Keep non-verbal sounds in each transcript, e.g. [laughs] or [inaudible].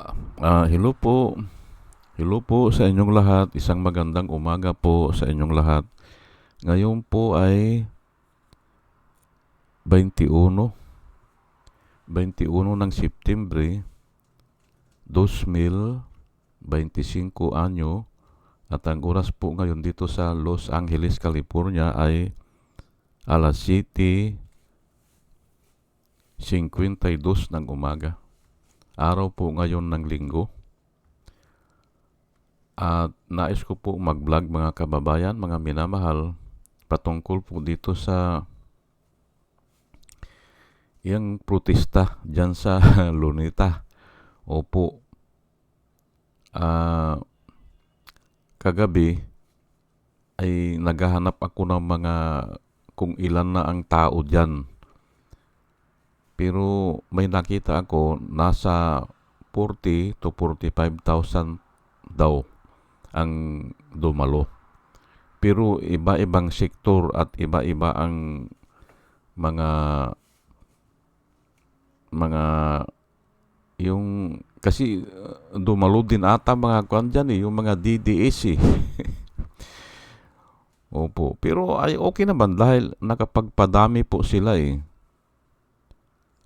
Ah, hello po. Hello po sa inyong lahat. Isang magandang umaga po sa inyong lahat. Ngayon po ay 21. 21 ng Setyembre 2025 anyo at ang oras po ngayon dito sa Los Angeles, California ay alas 7.52 ng umaga. Araw po ngayon ng linggo. At nais ko po mag-vlog mga kababayan, mga minamahal, patungkol po dito sa yung protesta dyan sa [laughs] Lunita. Opo. Ah, kagabi ay naghahanap ako ng mga kung ilan na ang tao dyan. Pero may nakita ako nasa 40 to 45,000 daw ang dumalo. Pero iba-ibang sektor at iba-iba ang mga mga yung kasi uh, dumalo din ata mga kwan dyan eh, yung mga DDS eh. [laughs] Opo. Pero ay okay naman dahil nakapagpadami po sila eh.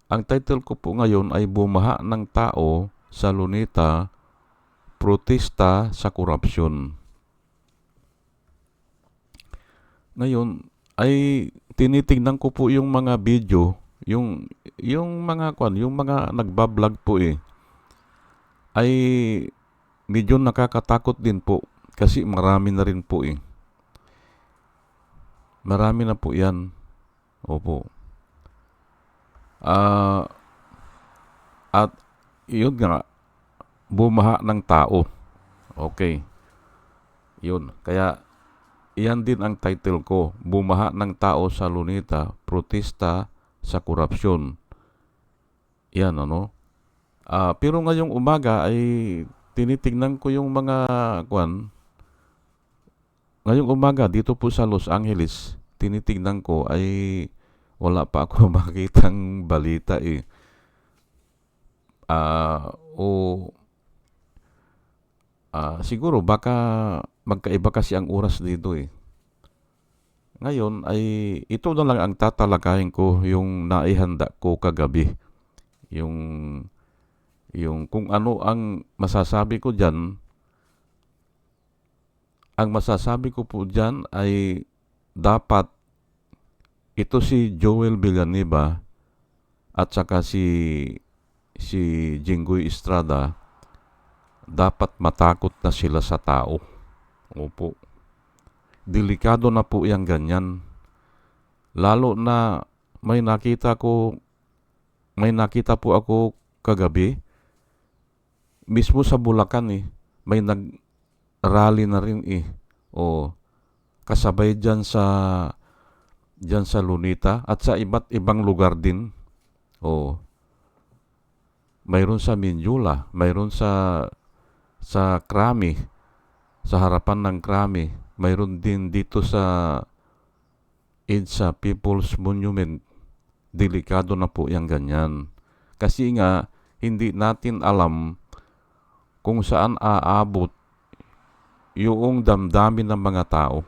Ang title ko po ngayon ay Bumaha ng Tao sa Lunita, Protesta sa Korupsyon. Ngayon ay tinitingnan ko po yung mga video, yung yung mga kwan, yung mga nagba-vlog po eh. Ay medyo nakakatakot din po kasi marami na rin po eh. Marami na po 'yan. Opo. Ah at yun nga bumaha ng tao. Okay. Yun. Kaya iyan din ang title ko, Bumaha ng Tao sa Lunita, Protesta sa Korupsyon. Yan, ano? Ah, pero ngayong umaga ay tinitingnan ko yung mga kwan. Ngayong umaga dito po sa Los Angeles, tinitingnan ko ay wala pa ako [laughs] makitang balita eh. Ah, o ah, siguro baka magkaiba kasi ang oras dito eh. Ngayon ay ito na lang ang tatalakayin ko yung naihanda ko kagabi. Yung yung kung ano ang masasabi ko diyan. Ang masasabi ko po diyan ay dapat ito si Joel Villanueva at saka si si Jinggoy Estrada dapat matakot na sila sa tao. Opo. Delikado na po yung ganyan. Lalo na may nakita ko may nakita po ako kagabi mismo sa Bulacan eh may nag rally na rin eh o kasabay diyan sa diyan sa Lunita at sa iba't ibang lugar din o mayroon sa Minjula mayroon sa sa Krami sa harapan ng Krami mayroon din dito sa EDSA People's Monument delikado na po yung ganyan kasi nga hindi natin alam kung saan aabot yung damdamin ng mga tao.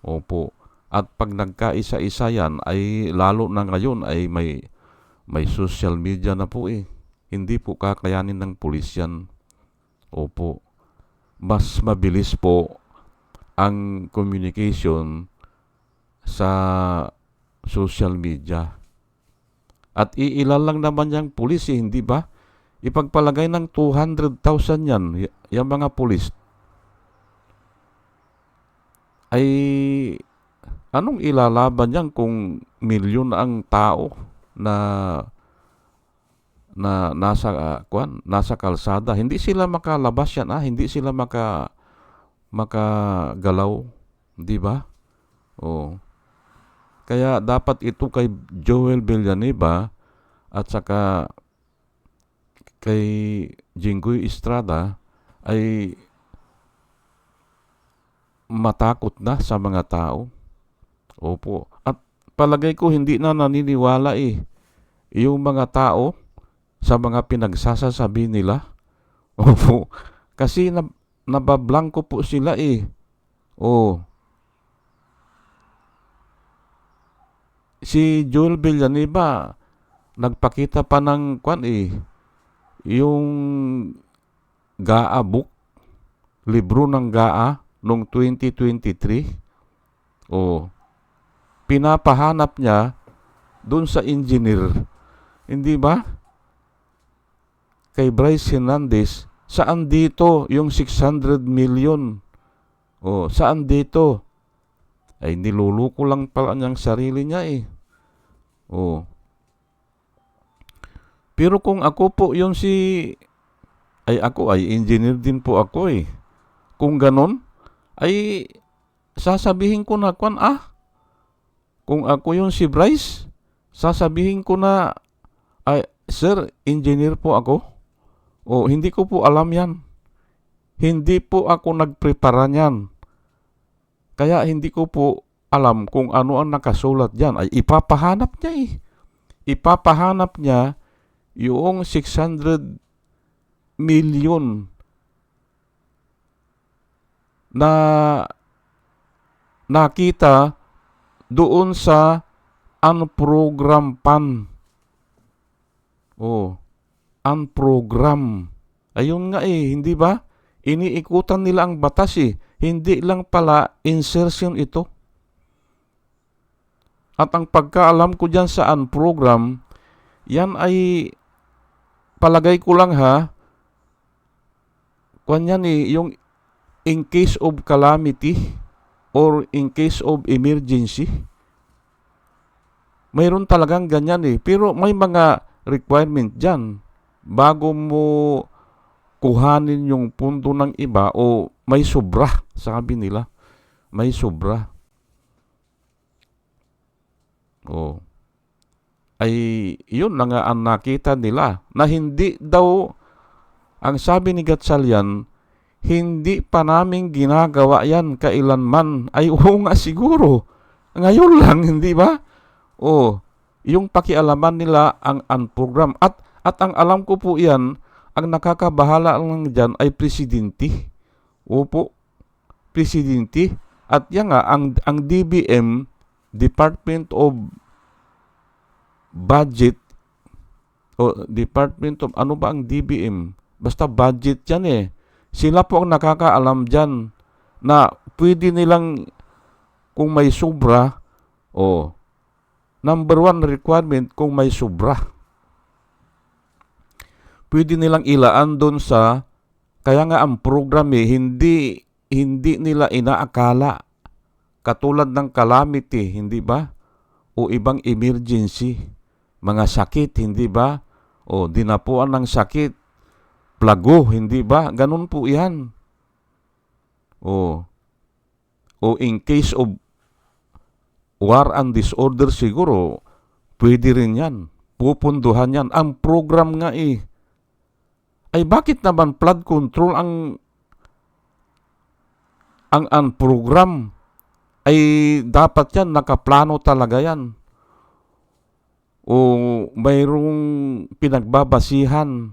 Opo. At pag nagkaisa-isa yan ay lalo na ngayon ay may may social media na po eh. Hindi po kakayanin ng pulis yan. Opo. Mas mabilis po ang communication sa social media. At iilan lang naman yung pulis eh, hindi ba? Ipagpalagay ng 200,000 yan, yung mga pulis. Ay, anong ilalaban yan kung milyon ang tao na na nasa uh, kwan, nasa kalsada. Hindi sila makalabas yan, ah. hindi sila maka makagalaw, di ba? Oh. Kaya dapat ito kay Joel Villanueva at saka kay Jinggoy Estrada ay matakot na sa mga tao. Opo. At palagay ko hindi na naniniwala eh yung mga tao sa mga pinagsasasabi nila [laughs] Opo. Kasi na, nabablanko po sila eh. Oh. Si Joel Villanueva, nagpakita pa ng kwan eh. Yung GAA book, libro ng GAA noong 2023. Oh. Pinapahanap niya doon sa engineer. Hindi ba? Kay Bryce Hernandez, saan dito yung 600 million? Oh, saan dito? Ay niluluko lang pala niyang sarili niya eh. Oh. Pero kung ako po yung si ay ako ay engineer din po ako eh. Kung ganon, ay sasabihin ko na kwan ah. Kung ako yung si Bryce, sasabihin ko na ay sir, engineer po ako. O hindi ko po alam yan. Hindi po ako nagprepara niyan. Kaya hindi ko po alam kung ano ang nakasulat diyan. Ay ipapahanap niya eh. Ipapahanap niya yung 600 million na nakita doon sa unprogram pan. Oh, unprogram. Ayun nga eh, hindi ba? Iniikutan nila ang batas eh. Hindi lang pala insertion ito. At ang pagkaalam ko dyan sa unprogram, yan ay palagay ko lang ha, kwan yan eh, yung in case of calamity or in case of emergency. Mayroon talagang ganyan eh. Pero may mga requirement dyan bago mo kuhanin yung punto ng iba o may sobra, sabi nila. May sobra. Oh. Ay, yun na nga ang nakita nila na hindi daw, ang sabi ni Gatchalian, hindi pa namin ginagawa yan kailanman. Ay, oo nga siguro. Ngayon lang, [laughs] hindi ba? Oh, yung pakialaman nila ang unprogram. At, at ang alam ko po yan, ang nakakabahala lang dyan ay presidente. Opo, presidente. At yan nga, ang, ang DBM, Department of Budget, o Department of, ano ba ang DBM? Basta budget yan eh. Sila po ang nakakaalam dyan na pwede nilang, kung may sobra, o number one requirement, kung may sobra pwede nilang ilaan doon sa kaya nga ang program eh, hindi hindi nila inaakala katulad ng calamity, hindi ba? O ibang emergency, mga sakit, hindi ba? O dinapuan ng sakit, plago, hindi ba? Ganun po 'yan. O o in case of war and disorder siguro, pwede rin 'yan. Pupunduhan 'yan. Ang program nga eh ay bakit naman flood control ang ang ang program ay dapat yan nakaplano talaga yan o mayroong pinagbabasihan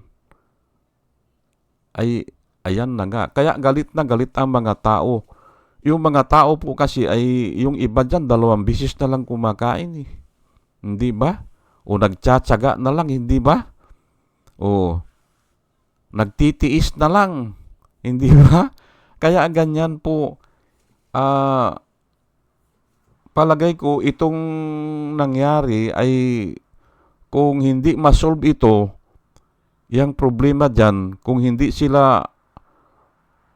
ay ayan na nga kaya galit na galit ang mga tao yung mga tao po kasi ay yung iba dyan dalawang bisis na lang kumakain eh. hindi ba o nagtsatsaga na lang hindi ba o nagtitiis na lang. [laughs] Hindi ba? Kaya ganyan po, uh, palagay ko itong nangyari ay kung hindi masolve ito, yung problema dyan, kung hindi sila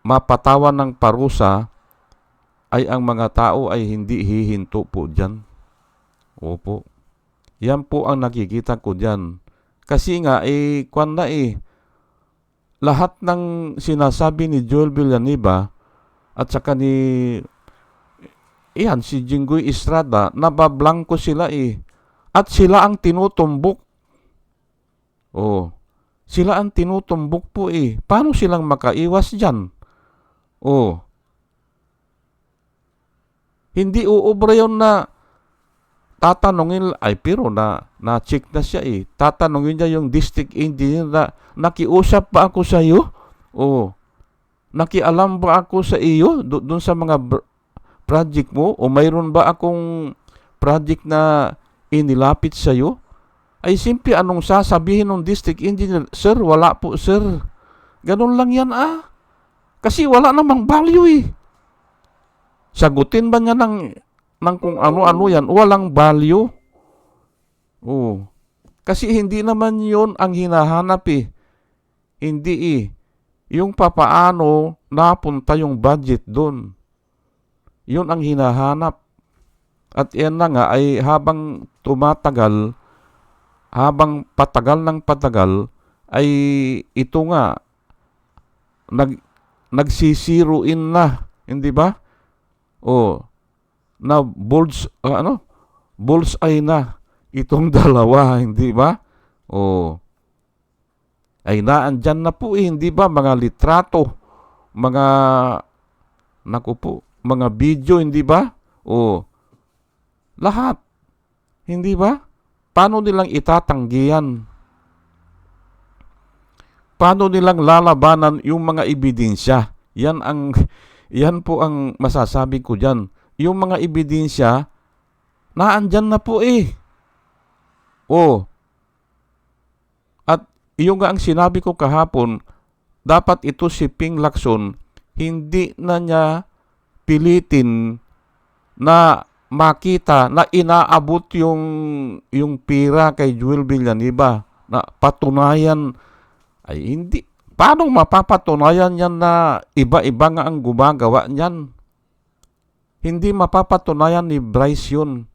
mapatawan ng parusa, ay ang mga tao ay hindi hihinto po dyan. Opo. Yan po ang nakikita ko dyan. Kasi nga, eh, kwan na eh, lahat ng sinasabi ni Joel Villanueva at saka ni iyan, si Jinggoy Estrada, nabablanko sila eh. At sila ang tinutumbok. Oh, sila ang tinutumbok po eh. Paano silang makaiwas dyan? Oh, hindi uubra yun na tatanungin, ay pero na, na-check na siya eh. Tatanungin niya yung district engineer na, nakiusap pa ako sa iyo? O, nakialam ba ako sa iyo do- doon sa mga project mo? O mayroon ba akong project na inilapit sa iyo? Ay simple anong sasabihin ng district engineer, Sir, wala po sir. Ganun lang yan ah. Kasi wala namang value eh. Sagutin ba niya ng, ng kung ano-ano yan? Walang value. Oo. Kasi hindi naman yon ang hinahanap eh. Hindi eh. Yung papaano napunta yung budget doon. Yun ang hinahanap. At yan na nga ay habang tumatagal, habang patagal ng patagal, ay ito nga, nag, nagsisiruin na. Hindi ba? O, na bulls, ah, ano? Bulls ay na itong [laughs] dalawa, hindi ba? O, ay naandyan na po eh, hindi ba? Mga litrato, mga, naku po, mga video, hindi ba? O, lahat. Hindi ba? Paano nilang itatanggihan? Paano nilang lalabanan yung mga ebidensya? Yan ang [laughs] yan po ang masasabi ko diyan. Yung mga ebidensya naandyan na po eh. Oh. At yung nga ang sinabi ko kahapon, dapat ito si Ping Lacson hindi na niya pilitin na makita na inaabot yung yung pira kay Joel Villanueva na patunayan ay hindi. Paano mapapatunayan yan na iba-iba nga ang gumagawa niyan? Hindi mapapatunayan ni Bryce yun.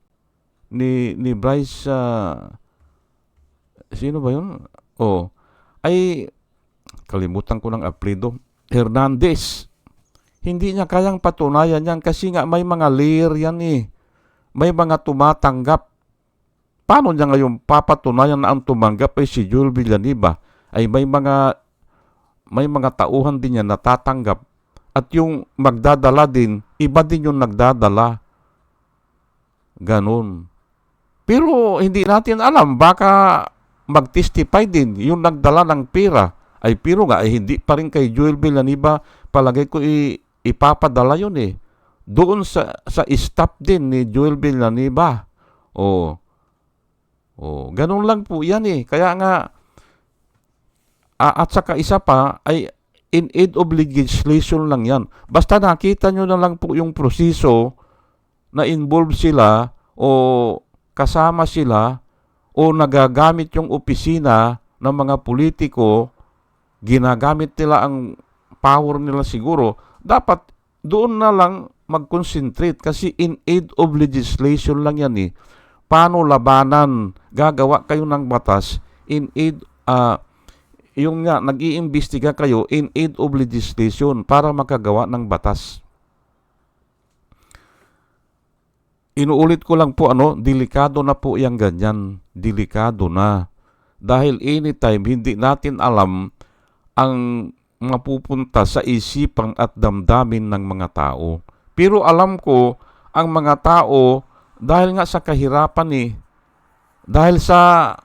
Ni ni Bryce uh, sino ba yun? Oh ay kalimutan ko ng apelido Hernandez. Hindi niya kayang patunayan yan kasi nga may mga layer yan eh may mga tumatanggap. Paano niya ngayon papatunayan na ang tumanggap ay si Joel Villanueva ay may mga may mga tauhan din niya natatanggap at yung magdadala din, iba din yung nagdadala. Ganon. Pero hindi natin alam, baka mag-testify din yung nagdala ng pera. Ay pero nga, ay hindi pa rin kay Joel Villanueva, palagay ko i- ipapadala yun eh doon sa sa staff din ni Joel Villanueva. Oh. Oh, ganun lang po 'yan eh. Kaya nga at saka isa pa ay in aid of legislation lang 'yan. Basta nakita nyo na lang po yung proseso na involved sila o kasama sila o nagagamit yung opisina ng mga politiko, ginagamit nila ang power nila siguro, dapat doon na lang mag-concentrate kasi in aid of legislation lang yan eh. Paano labanan? Gagawa kayo ng batas in aid, uh, yung nga, nag-iimbestiga kayo in aid of legislation para makagawa ng batas. Inuulit ko lang po ano, delikado na po yung ganyan. Delikado na. Dahil anytime hindi natin alam ang mapupunta sa isipang at damdamin ng mga tao. Pero alam ko, ang mga tao, dahil nga sa kahirapan eh, dahil sa,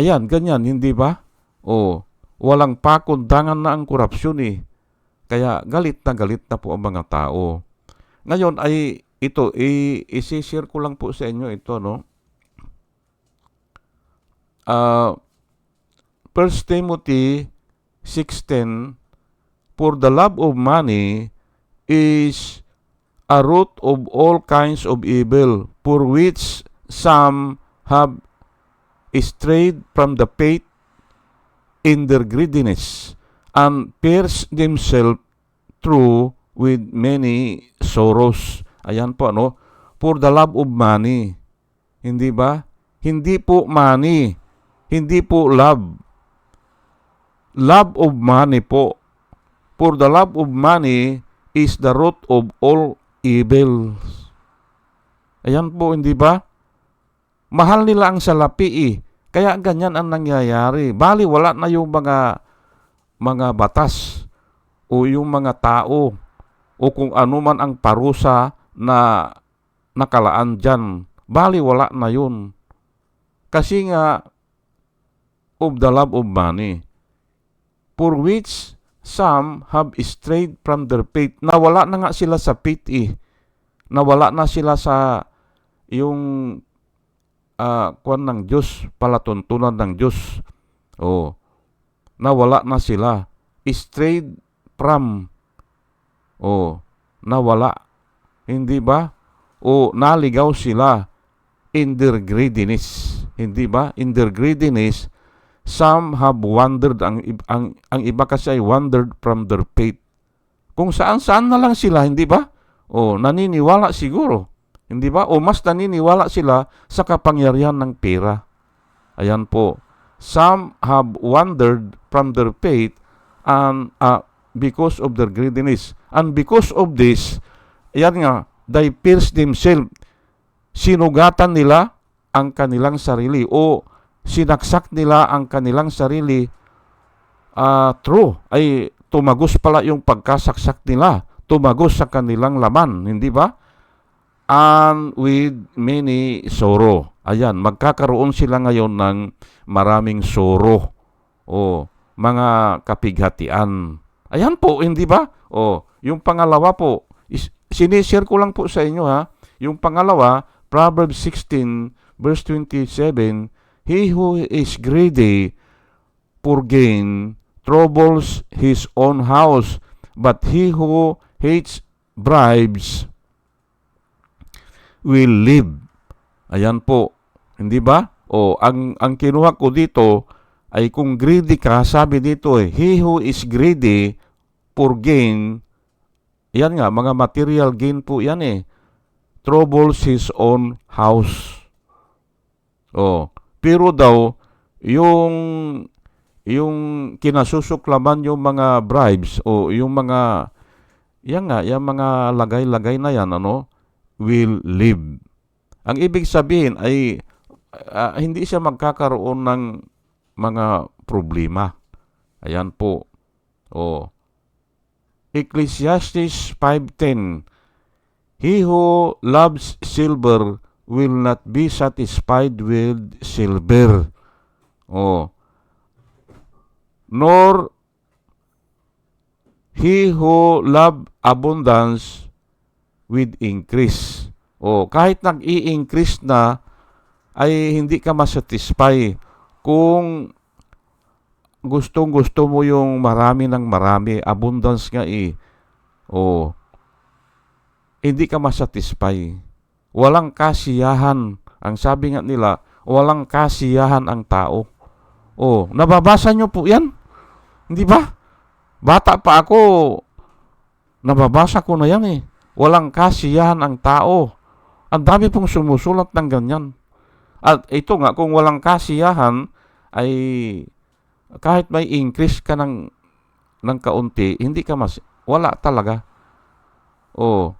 ayan, ganyan, hindi ba? O, walang pakundangan na ang korupsyon eh. Kaya galit na galit na po ang mga tao. Ngayon ay ito, i-share ko lang po sa inyo ito, no? Uh, 1 Timothy 6.10 For the love of money is a root of all kinds of evil, for which some have strayed from the faith in their greediness, and pierced themselves through with many sorrows. Ayan po, ano? For the love of money. Hindi ba? Hindi po money. Hindi po love. Love of money po. For the love of money is the root of all evils. Ayan po, hindi ba? Mahal nila ang salapi eh. Kaya ganyan ang nangyayari. Bali, wala na yung mga mga batas o yung mga tao o kung ano man ang parusa na nakalaan dyan. Bali, wala na yun. Kasi nga, of the love of money. for which some have strayed from their faith. Nawala na nga sila sa faith eh. Nawala na sila sa yung ah kwan ng Diyos, palatuntunan ng Diyos. Oh, nawala na sila. Strayed from. Oh, nawala. Hindi ba? O naligaw sila in their greediness. Hindi ba? In their greediness, some have wandered. Ang, ang, ang iba kasi ay wandered from their faith. Kung saan-saan na lang sila, hindi ba? O naniniwala siguro. Hindi ba? O mas naniniwala sila sa kapangyarihan ng pera. Ayan po. Some have wandered from their faith and uh, because of their greediness. And because of this, ayan nga, they pierced themselves. Sinugatan nila ang kanilang sarili o sinaksak nila ang kanilang sarili ah true. Ay tumagos pala yung pagkasaksak nila. Tumagos sa kanilang laman hindi ba? And with many sorrow. Ayan magkakaroon sila ngayon ng maraming sorrow. O mga kapighatian. Ayan po hindi ba? O yung pangalawa po is, sinishare ko lang po sa inyo ha? Yung pangalawa Proverbs 16 verse 27 He who is greedy for gain troubles his own house, but he who hates bribes will live. Ayan po. Hindi ba? O, ang, ang kinuha ko dito ay kung greedy ka, sabi dito eh, he who is greedy for gain, yan nga, mga material gain po yan eh, troubles his own house. Oh, pero daw yung yung kinasusuklaman yung mga bribes o yung mga yan nga, yung mga lagay-lagay na yan ano will live. Ang ibig sabihin ay ah, hindi siya magkakaroon ng mga problema. Ayan po. Oh. Ecclesiastes 5:10 He who loves silver will not be satisfied with silver. Oh. Nor he who love abundance with increase. Oh, kahit nag-i-increase na ay hindi ka masatisfy kung gustong gusto mo yung marami ng marami, abundance nga eh. Oh, hindi ka masatisfy walang kasiyahan. Ang sabi nga nila, walang kasiyahan ang tao. Oh, nababasa nyo po yan? Hindi ba? Bata pa ako, nababasa ko na yan eh. Walang kasiyahan ang tao. Ang dami pong sumusulat ng ganyan. At ito nga, kung walang kasiyahan, ay kahit may increase ka ng, ng kaunti, hindi ka mas, wala talaga. Oh,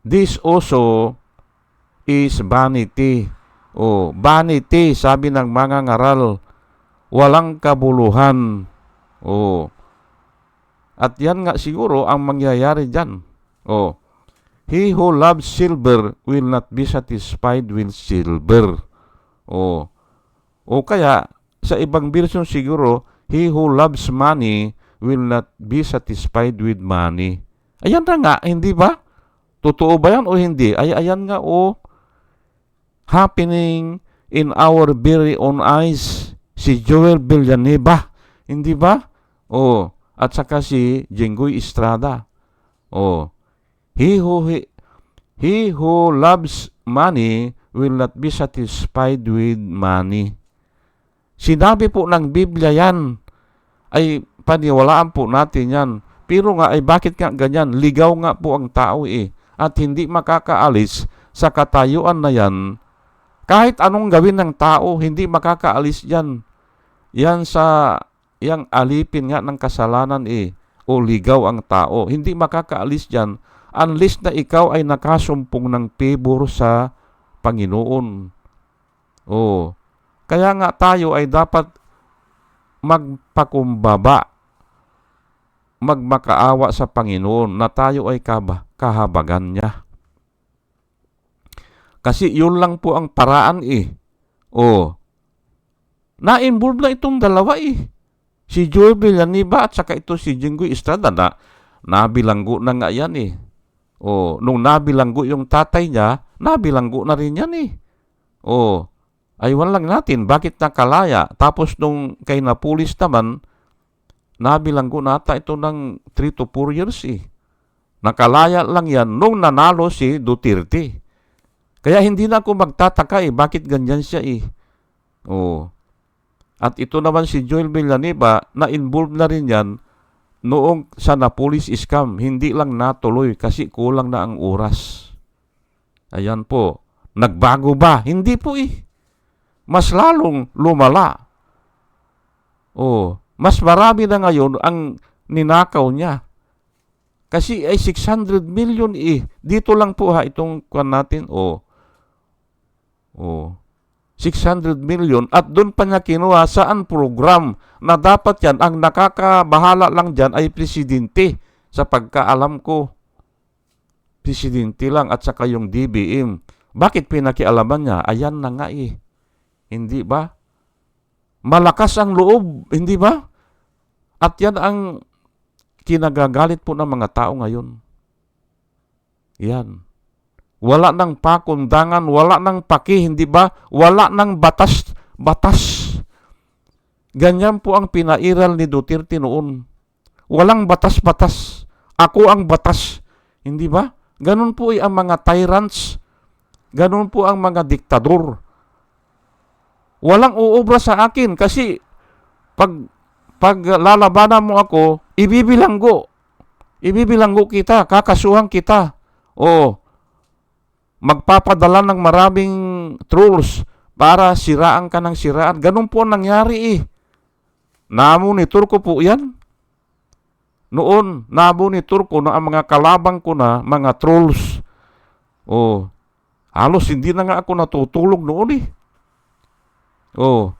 This also is vanity. O, vanity, sabi ng mga ngaral, walang kabuluhan. O, at yan nga siguro ang mangyayari dyan. O, he who loves silver will not be satisfied with silver. O, o kaya, sa ibang version siguro, he who loves money will not be satisfied with money. Ayan na nga, hindi ba? Totoo ba yan o hindi? Ay, ayan nga o. Happening in our very own eyes. Si Joel Villanueva. Hindi ba? O. At saka si Jenggoy Estrada. O. He who, he, he who loves money will not be satisfied with money. Sinabi po ng Biblia yan. Ay paniwalaan po natin yan. Pero nga ay bakit nga ganyan? Ligaw nga po ang tao eh at hindi makakaalis sa katayuan na yan, kahit anong gawin ng tao, hindi makakaalis yan. Yan sa, yang alipin nga ng kasalanan eh, o ligaw ang tao. Hindi makakaalis yan unless na ikaw ay nakasumpong ng pibor sa Panginoon. Oh. Kaya nga tayo ay dapat magpakumbaba, magmakaawa sa Panginoon na tayo ay kaba, kahabagan niya. Kasi yun lang po ang paraan eh. O, na-involve na itong dalawa eh. Si Joel Villanueva at saka ito si Jinggoy Estrada na nabilanggo na nga yan eh. O, nung nabilanggo yung tatay niya, nabilanggo na rin yan eh. O, aywan lang natin, bakit nakalaya? Tapos nung kay Napulis naman, nabilanggo nata ito ng 3 to 4 years eh. Nakalaya lang yan nung nanalo si Duterte. Kaya hindi na ako magtataka eh, bakit ganyan siya eh. Oh. At ito naman si Joel Villanueva, na-involve na rin yan noong sa Napolis scam. Hindi lang natuloy kasi kulang na ang oras. Ayan po. Nagbago ba? Hindi po eh. Mas lalong lumala. Oh, mas marami na ngayon ang ninakaw niya. Kasi ay 600 million eh. Dito lang po ha itong kwan natin. Oh. Oh. 600 million at doon pa niya kinuha saan program na dapat yan ang nakakabahala lang dyan ay presidente sa pagkaalam ko presidente lang at saka yung DBM bakit pinakialaman niya ayan na nga eh hindi ba malakas ang loob hindi ba at yan ang kinagagalit po ng mga tao ngayon yan wala nang pakundangan, wala nang paki, hindi ba? Wala nang batas, batas. Ganyan po ang pinairal ni Duterte noon. Walang batas-batas. Ako ang batas. Hindi ba? Ganun po ang mga tyrants. Ganun po ang mga diktador. Walang uobra sa akin kasi pag pag lalabanan mo ako, ibibilanggo. Ibibilanggo kita, kakasuhan kita. Oh, magpapadala ng maraming trolls para siraan ka ng siraan. Ganun po ang nangyari eh. Namonitor ko po yan. Noon, namonitor ko na ang mga kalabang ko na mga trolls. Oh, halos hindi na nga ako natutulog noon eh. Oh,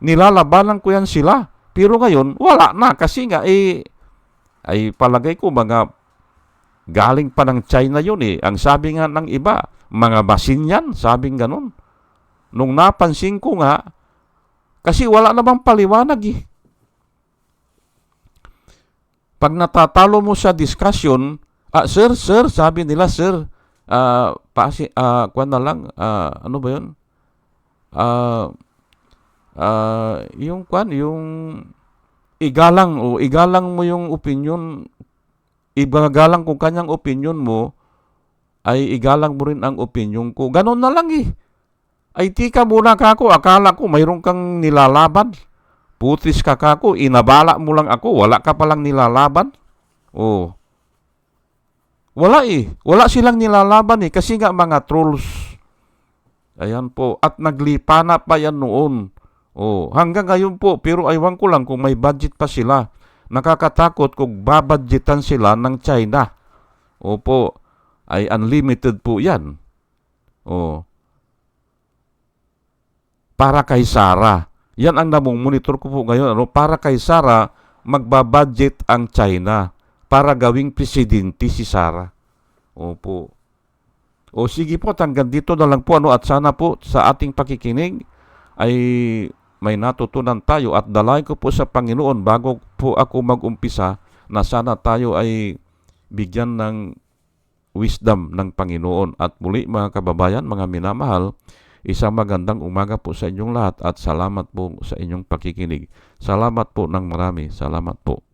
nilalabanan ko yan sila. Pero ngayon, wala na kasi nga eh, ay palagay ko mga galing pa ng China yun eh. Ang sabi nga ng iba, mga basin yan, sabing ganun. Nung napansin ko nga, kasi wala namang paliwanag eh. Pag natatalo mo sa discussion, ah, sir, sir, sabi nila, sir, ah, pasi, ah, kwan na lang, ah, ano ba yun? Ah, ah, yung kwan, yung igalang, o igalang mo yung opinion, ibagalang kung kanyang opinion mo, ay igalang mo rin ang opinion ko. Ganon na lang eh. Ay muna ka ako, akala ko mayroon kang nilalaban. Putis ka ka ako, inabala mo lang ako, wala ka palang nilalaban. Oh. Wala eh. Wala silang nilalaban eh, kasi nga mga trolls. Ayan po. At naglipa na pa yan noon. Oh, hanggang ngayon po, pero aywan ko lang kung may budget pa sila. Nakakatakot kung babadgetan sila ng China. Opo, ay unlimited po yan. Oh. Para kay Sara. Yan ang namong monitor ko po ngayon. Ano? Para kay Sara, magbabudget ang China para gawing presidente si Sara. Opo. O sige po, hanggang dito na lang po ano at sana po sa ating pakikinig ay may natutunan tayo at dalayan ko po sa Panginoon bago po ako mag-umpisa na sana tayo ay bigyan ng wisdom ng Panginoon. At muli mga kababayan, mga minamahal, isang magandang umaga po sa inyong lahat at salamat po sa inyong pakikinig. Salamat po ng marami. Salamat po.